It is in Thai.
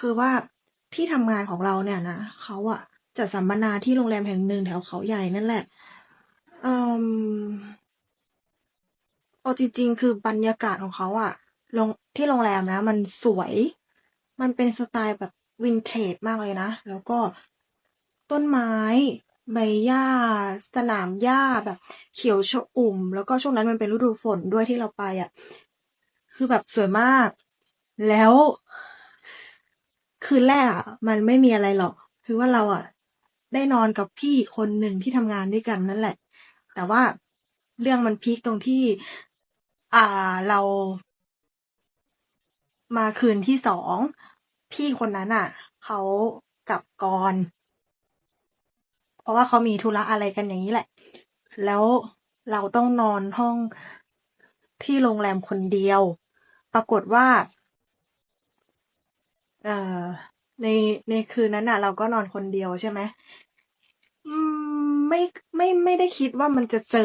คือว่าที่ทำงานของเราเนี่ยนะเขาอะจัดสัมมนาที่โรงแรมแห่งหนึ่งแถวเขาใหญ่นั่นแหละเออเอาจริง ๆ คือบรรยากาศของเขาอะโรงที่โรงแรมนะ มันสวย มันเป็นสไตล์แบบวินเทจมากเลยนะ แล้วก็ต้นไม้ใบหญ้า สนามหญ้าแบบ เขียวชอุ่ม แล้วก็ช่วงนั้นมันเป็นฤดูฝนด้วยที่เราไปอะ คือแบบสวยมาก แล้ว คืนแรกอะมันไม่มีอะไรหรอก คือว่าเราอะ ได้นอนกับพี่คนหนึ่งที่ทำงานด้วยกันนั่นแหละ แต่ว่าเรื่องมันพีคตรงที่ อ่าเรา มาคืนที่สองพี่คนนั้นอะเขากลับก่อน เพราะว่าเขามีธุระอะไรกันอย่างนี้แหละ แล้วเราต้องนอนห้องที่โรงแรมคนเดียว ปรากฏว่า เอ่อ ในในคืนนั้นน่ะ เราก็นอนคนเดียวใช่ไหมอืม ไม่ไม่ไม่ได้คิดว่ามันจะเจอ